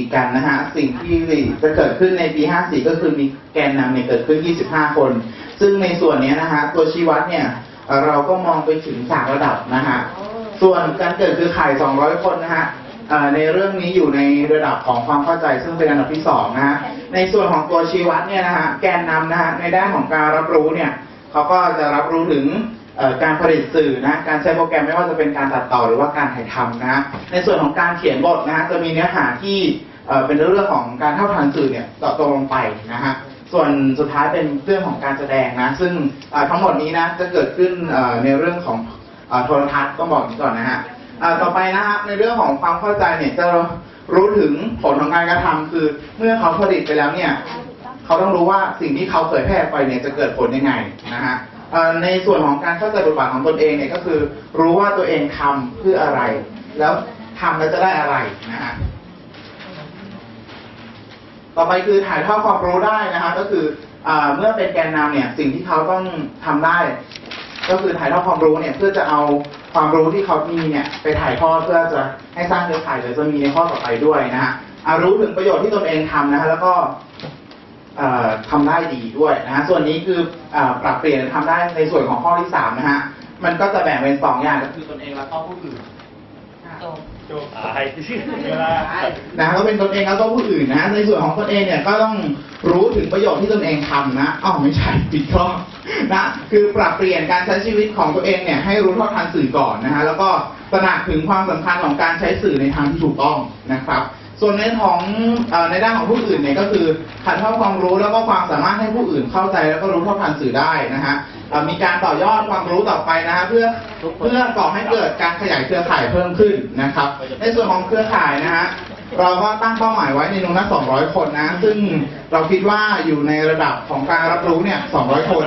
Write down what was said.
ีกกันนะฮะสิ่งที่จะเกิดขึ้นในปี 54 ก็คือมีแกนนำเนี่ยเกิดขึ้น 25 คน ซึ่งในส่วนนี้นะฮะตัวชี้วัดเนี่ยเราก็มองไปถึงสามระดับนะฮะส่วนการเกิดคือข่าย 200 คนนะฮะในเรื่องนี้อยู่ในระดับของความเข้าใจซึ่งเป็นอันดับที่สองนะฮะในส่วนของตัวชี้วัดเนี่ยนะฮะแกนนำนะฮะในด้านของการรับรู้เนี่ยเขาก็จะรับรู้ถึงการผลิตสื่อนะการใช้โปรแกรมไม่ว่าจะเป็นการตัดต่อหรือว่าการถ่ายทำนะฮะในส่วนของการเขียนบทนะฮะจะมีเนื้อหาที่ เป็นเรื่องของการเท่าทันสื่อเนี่ยเจาะจงลงไปนะฮะส่วนสุดท้ายเป็นเรื่องของการแสดงนะ ซึ่งทั้งหมดนี้นะจะเกิดขึ้นในเรื่องของเอ่อโทรทัศน์ต้องบอกอย่างนี้ก่อนนะฮะต่อไปนะฮะในเรื่องของความเข้าใจเนี่ยจะรู้ถึงผลของการกระทำคือ เมื่อเขาผลิตไปแล้วเนี่ยเขาต้องรู้ว่าสิ่งที่เขาเผยแพร่ไปเนี่ยจะเกิดผลยังไงนะฮะในส่วนของการเข้าใจบทบาทของตนเองเนี่ยก็คือ รู้ว่าตัวเองทำเพื่ออะไร แล้วทำแล้วจะได้อะไรนะฮะ ต่อไปคือถ่ายทอดความรู้ได้นะคะก็คืออเมื่อเป็นแกนนำเนี่ยสิ่งที่เขาต้องทำได้ ก็คือถ่ายทอดความรู้เนี่ยเพื่อจะเอาความรู้ที่เขามีเนี่ยไปถ่ายทอดเพื่อจะให้สร้างเครือข่ายเดี๋ยวจะมีในข้อต่อไปด้วยนะฮะอรู้ถึงประโยชน์ที่ตนเองทำนะฮะแล้วก็เอ่อทำได้ดีด้วยนะฮะส่วนนี้คืออปรับเปลี่ยนทำได้ในส่วนของข้อที่สามนะฮะมันก็จะแบ่งเป็นสองอย่างก็คือตนเองแล้วก็ผู้อื่น โจตายเวลานะก็เป็นตนเองแล้วก็ผู้อื่นนะ ในส่วนของตนเองเนี่ยก็ต้องรู้ถึงประโยชน์ที่ตนเองทำนะอ้าวไม่ใช่ผิดข้อนะคือปรับเปลี่ยนการใช้ชีวิตของตัวเองเนี่ยให้รู้เท่าทันสื่อก่อนนะฮะแล้วก็ตระหนักถึงความสำคัญของการใช้สื่อในทางที่ถูกต้องนะครับ ส่วนในของในด้านของผู้อื่นเนี่ยก็คือถ่ายทอดความรู้แล้วก็ความสามารถให้ผู้อื่นเข้าใจแล้วก็รู้เท่าทันสื่อได้นะฮะ มีการต่อยอดความรู้ต่อไปนะฮะเพื่อเพื่อก่อให้เกิดการขยายเครือข่ายเพิ่มขึ้นนะครับ ในส่วนของเครือข่ายนะฮะเราก็ตั้งเป้าหมายไว้ในนุนัก200 คนนะ ซึ่งเราคิดว่าอยู่ในระดับของการรับรู้เนี่ย 200 คน